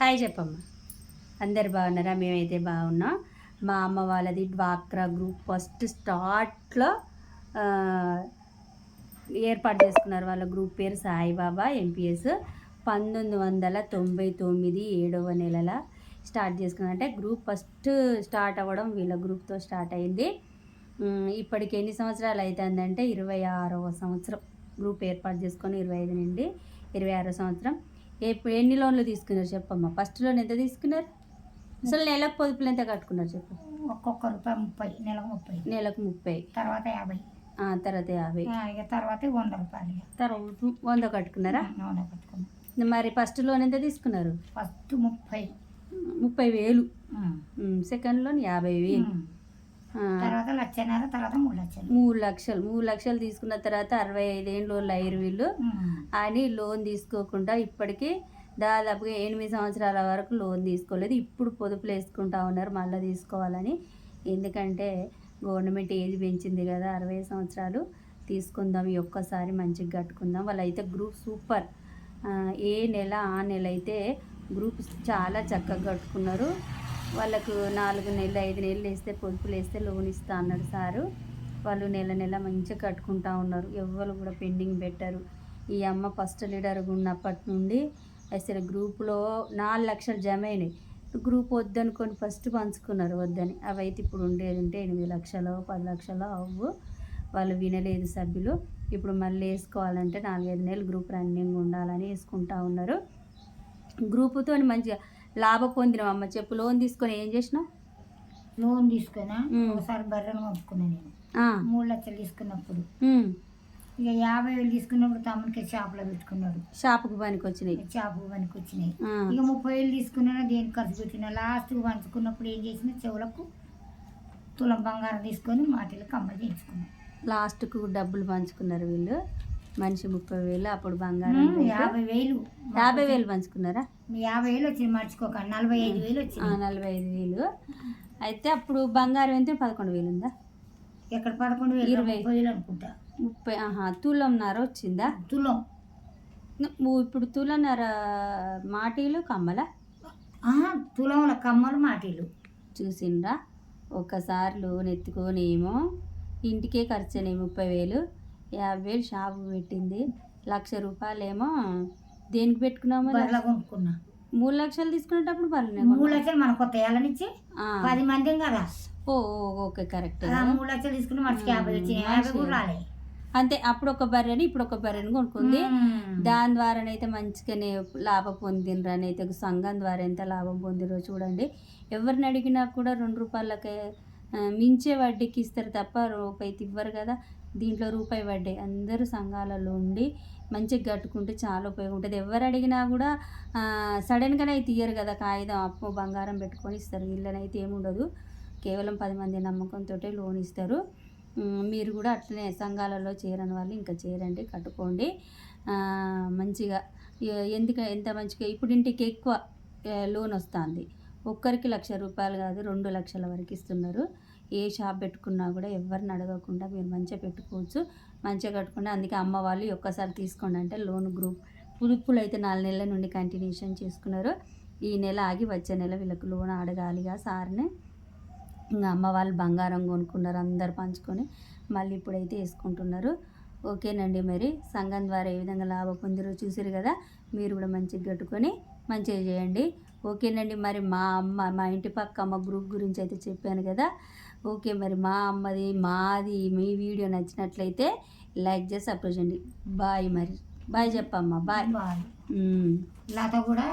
Hi చెప్పమ్మా. అందరు బాగున్నారా? మేమైతే బాగున్నాం. మా అమ్మ వాళ్ళది డ్వాక్రా గ్రూప్ ఫస్ట్ స్టార్ట్లో ఏర్పాటు చేసుకున్నారు వాళ్ళ గ్రూప్ పేరు సాయిబాబా ఎంపీఎస్ పంతొమ్మిది వందల తొంభై తొమ్మిది ఏడవ నెలల స్టార్ట్ చేసుకున్నారంటే గ్రూప్ ఫస్ట్ స్టార్ట్ అవ్వడం వీళ్ళ గ్రూప్తో స్టార్ట్ అయింది. ఇప్పటికి ఎన్ని సంవత్సరాలు అవుతుందంటే ఇరవై ఆరవ సంవత్సరం. గ్రూప్ ఏర్పాటు చేసుకొని ఇరవై ఐదు నుండి ఇరవై ఆరో సంవత్సరం. ఎప్పుడు ఎన్ని లోన్లు తీసుకున్నారు చెప్పమ్మా? ఫస్ట్ లోన్ ఎంత తీసుకున్నారు? అసలు నెలకు పొదుపులు ఎంత కట్టుకున్నారు చెప్పు. ఒక్కొక్క రూపాయి ముప్పై నెలకు ముప్పై. నెలకు ముప్పై. తర్వాత యాభై. తర్వాత యాభై. తర్వాత వంద రూపాయలు తర్వాత వంద కట్టుకున్నారా? నూనె పెట్టుకున్నాం మరి ఫస్ట్ లోన్ ఎంత తీసుకున్నారు? ఫస్ట్ ముప్పై. ముప్పై వేలు. సెకండ్ లోన్ యాభై వేలు. తర్వాత లక్షన్నర తర్వాత మూడు లక్షలు. మూడు లక్షలు. మూడు లక్షలు తీసుకున్న తర్వాత అరవై ఐదేళ్ళు అయ్యారు వీళ్ళు. అని లోన్ తీసుకోకుండా ఇప్పటికీ దాదాపుగా ఎనిమిది సంవత్సరాల వరకు లోన్ తీసుకోలేదు. ఇప్పుడు పొదుపులు వేసుకుంటా ఉన్నారు మళ్ళీ తీసుకోవాలని. ఎందుకంటే గవర్నమెంట్ ఏజ్ పెంచింది కదా అరవై సంవత్సరాలు. తీసుకుందాం ఈ ఒక్కసారి మంచిగా కట్టుకుందాం. వాళ్ళైతే గ్రూప్ సూపర్. ఏ నెల ఆ నెల అయితే గ్రూప్ చాలా చక్కగా కట్టుకున్నారు. వాళ్ళకు నాలుగు నెలలు ఐదు నెలలు వేస్తే పొదుపులు వేస్తే లోన్ ఇస్తా అన్నాడు సారు. వాళ్ళు నెల నెల మంచిగా కట్టుకుంటా ఉన్నారు. ఎవ్వరు కూడా పెండింగ్ పెట్టారు. ఈ అమ్మ ఫస్ట్ లీడర్ ఉన్నప్పటి నుండి అసలు గ్రూప్లో నాలుగు లక్షలు జమ అయినాయి. గ్రూప్ వద్దనుకొని ఫస్ట్ పంచుకున్నారు వద్దని. అవైతే ఇప్పుడు ఉండేది ఉంటే ఎనిమిది లక్షలు పది లక్షలు అవ్వు. వాళ్ళు వినలేదు సభ్యులు. ఇప్పుడు మళ్ళీ వేసుకోవాలంటే నాలుగైదు నెలలు గ్రూప్ రన్నింగ్ ఉండాలని వేసుకుంటా ఉన్నారు. గ్రూపుతో మంచిగా లాభం పొందినాం అమ్మ. చెప్పు లోన్ తీసుకొని ఏం చేసినావు? లోన్ తీసుకున్నా. ఒకసారి బర్రెను కొనుక్కున్నా నేను. మూడు లక్షలు తీసుకున్నప్పుడు. ఇక యాభై వేలు తీసుకున్నప్పుడు తమ్ముడికి షాపులో పెట్టుకున్నాడు. షాపుకి పనికి వచ్చినాయి షాపు పనికి వచ్చినాయి ఇక ముప్పై వేలు తీసుకున్నా దేనికి ఖర్చు పెట్టిన? లాస్ట్కి పంచుకున్నప్పుడు ఏం చేసిన చెవులకు తులం బంగారం తీసుకొని మాటలు కమ్మ చేయించుకున్నాం. లాస్ట్కు డబ్బులు పంచుకున్నారు వీళ్ళు. మనిషి ముప్పై వేలు అప్పుడు బంగారం. యాభై వేలు యాభై వేలు పంచుకున్నారా? యాభై వేలు వచ్చింది మర్చిపోక నలభై ఐదు వేలు వచ్చింది. నలభై ఐదు వేలు. అయితే అప్పుడు బంగారం ఎంత? పదకొండు వేలు ఉందా? ఎక్కడ పదకొండు వేలు? ఇరవై. ముప్పై వేలు అనుకుంటా. ముప్పై ఆహా తులంన్నర వచ్చిందా? తులం. ఇప్పుడు తులన్నర మాటీలు కమ్మల? తులంల కమ్మలు మాటీలు. చూసిండ్రా? ఎత్తుకొని ఏమో ఇంటికే ఖర్చు అయినాయి ముప్పై వేలు. యాభై వేలు షాపు పెట్టింది. లక్ష రూపాయలేమో దేనికి పెట్టుకున్నామో బర్రెల కొనుక్కున్నా. మూడు లక్షలు తీసుకునేటప్పుడు పర్లే మూడు లక్షలు మన కొత్త ఏళ్ళనిచ్చి పది మంది కదా ఓ ఓకే కరెక్ట్ మూడు లక్షలు తీసుకుని మనిషికి యాభై వచ్చింది యాభై కూడా రాలే. అంతే అప్పుడు ఒక బర్రెని ఇప్పుడు ఒక బర్రెని కొనుక్కుంది. దాని ద్వారానైతే మంచిగానే లాభం పొందినరు అని అయితే సంఘం ద్వారా ఎంత లాభం పొందిరో చూడండి. ఎవరిని అడిగినా కూడా రెండు రూపాయలకే మించే వడ్డీకి ఇస్తారు తప్ప రూపాయి ఇవ్వరు కదా. దీంట్లో రూపాయి పడ్డాయి. అందరూ సంఘాలలో ఉండి మంచిగా కట్టుకుంటే చాలా ఉపయోగం ఉంటుంది ఎవరు అడిగినా కూడా సడన్గానే అయితే ఇయ్యరు కదా కాగితం అప్పు బంగారం పెట్టుకొని ఇస్తారు. వీళ్ళనైతే ఏముండదు కేవలం పది మంది నమ్మకంతో లోన్ ఇస్తారు. మీరు కూడా అట్లనే సంఘాలలో చేరని వాళ్ళు ఇంకా చేరండి కట్టుకోండి. మంచిగా ఎందుకు ఎంత మంచిగా ఇప్పుడు ఇంటికి ఎక్కువ లోన్ వస్తుంది. ఒక్కరికి లక్ష రూపాయలు కాదు రెండు లక్షల వరకు ఇస్తున్నారు. ఏ షాప్ పెట్టుకున్నా కూడా ఎవరిని అడగకుండా మీరు మంచిగా పెట్టుకోవచ్చు మంచిగా కట్టుకుంటే అందుకే అమ్మ వాళ్ళు ఒక్కసారి తీసుకోండి అంటే లోన్ గ్రూప్ పులుపులు అయితే నాలుగు నెలల నుండి కంటిన్యూషన్ చేసుకున్నారు. ఈ నెల ఆగి వచ్చే నెల వీళ్ళకి లోన్ అడగాలిగా సార్ని. ఇంకా అమ్మ వాళ్ళు బంగారం కొనుక్కున్నారు అందరు పంచుకొని మళ్ళీ ఇప్పుడైతే వేసుకుంటున్నారు. ఓకేనండి మరి. సంఘం ద్వారా ఏ విధంగా లాభం పొందిరో చూసారు కదా మీరు కూడా మంచిగా కట్టుకొని మంచిగా చేయండి. ఓకేనండి మరి మా అమ్మ మా ఇంటి పక్క అమ్మ గ్రూప్ గురించి అయితే చెప్పాను కదా ఓకే మరి మా అమ్మది మాది మీ వీడియో నచ్చినట్లయితే లైక్ చేసి చేయండి. బాయ్ మరి. బాయ్ చెప్పమ్మా బాయ్. ఉమ్. లత కూడా